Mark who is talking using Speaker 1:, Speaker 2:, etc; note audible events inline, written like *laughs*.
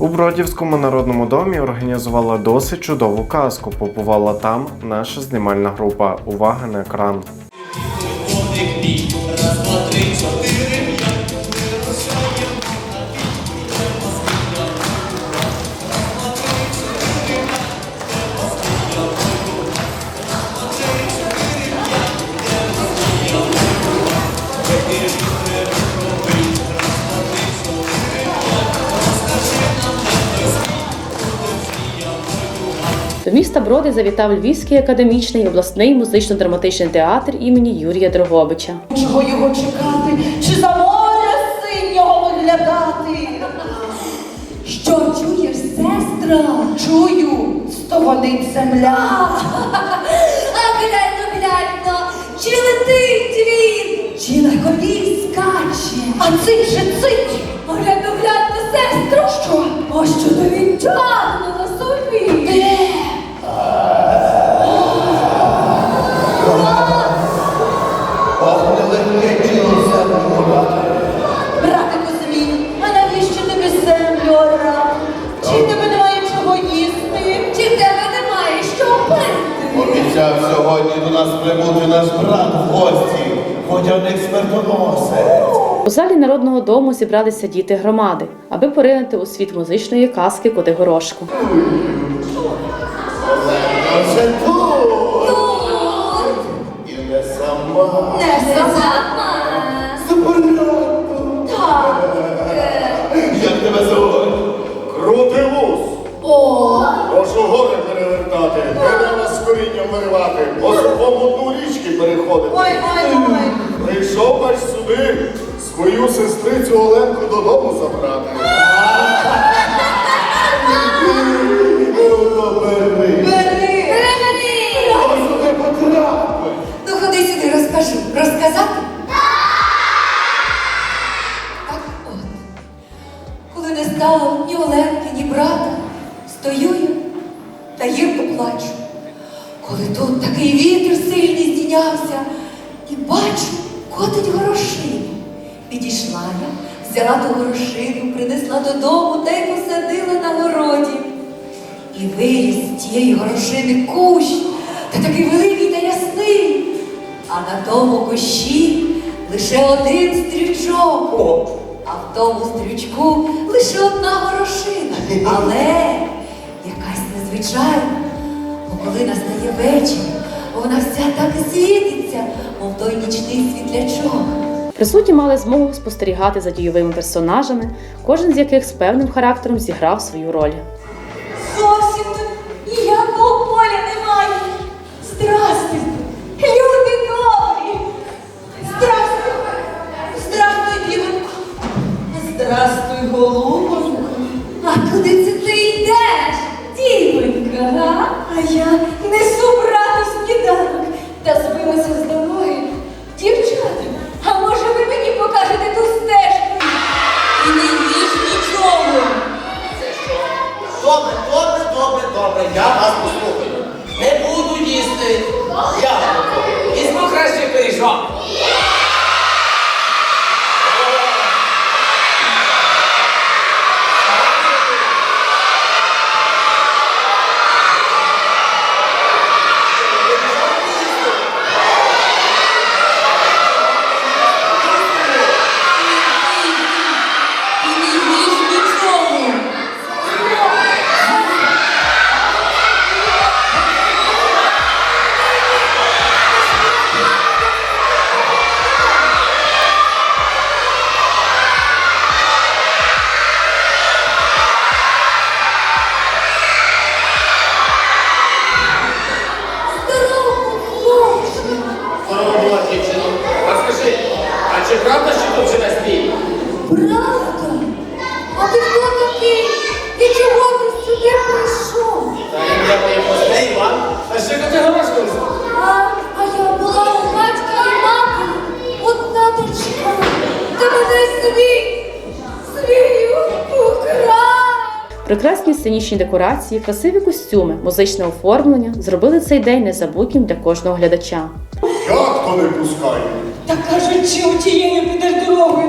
Speaker 1: У Бродівському народному домі організувала досить чудову казку. Побувала там наша знімальна група. Увага на екран.
Speaker 2: До міста Броди завітав Львівський академічний обласний музично-драматичний театр імені Юрія Дрогобича.
Speaker 3: Чого його чекати? Чи за моря синього виглядати? Що чуєш, сестра? Чую, стогонить земля.
Speaker 4: А глянь, ну глянь, ну, чи летить він?
Speaker 3: Чи на колі скаче? А цей же цить.
Speaker 4: Глянь, ну глянь, ну, сестру.
Speaker 3: Що?
Speaker 4: А що то він тягне
Speaker 5: сьогодні до нас прибути наш брат в гості, водяник смертоносець.
Speaker 2: У залі народного дому зібралися діти громади, аби поринути у світ музичної казки Коти Горошку.
Speaker 5: І не сама.
Speaker 4: Не сама.
Speaker 5: Заборонено.
Speaker 4: Так.
Speaker 5: Корінням виривати, по сухому дну річки переходити.
Speaker 3: Ой, ой, ой.
Speaker 5: Прийшов аж сюди свою сестрицю Оленку додому забрати. Ну, бери. Сюди.
Speaker 4: Ну ходи сюди, розкажу. Розказати? Так от. Коли не стало ні Оленки, ні брата, стою я та гірко плачу. Коли тут такий вітер сильний здійнявся, і бачу, котить горошину. Підійшла я, взяла ту горошину, принесла додому та й посадила на городі. І виріс тієї горошини кущ, та такий великий та ясний. А на тому кущі лише один стрючок. А в тому стрючку лише одна горошина. *laughs* Але якась незвичайна. Коли настає вечір, вона вся так світиться, мов той нічний світлячок.
Speaker 2: Присутні мали змогу спостерігати за дійовими персонажами, кожен з яких з певним характером зіграв свою роль.
Speaker 4: Зовсім тут ніякого поля немає. Здрастуйте, люди добрі. Здрастуй, здрастуй, дівонько.
Speaker 3: Здрастуй, голубонько.
Speaker 4: А куди це ти йдеш, дівонька? А я несу брату сніданок та збилася з дороги. Дівчата, а може ви мені покажете ту стежку? І не їж нічого.
Speaker 6: Добре, добре, добре, добре, я вас послухаю. Не буду їсти. Я візьму краще пиріжок.
Speaker 2: Прекрасні сценічні декорації, красиві костюми, музичне оформлення зробили цей день незабутнім для кожного глядача.
Speaker 5: Як то не пускають?
Speaker 3: Та кажуть, чи у тієї підеш дорогою,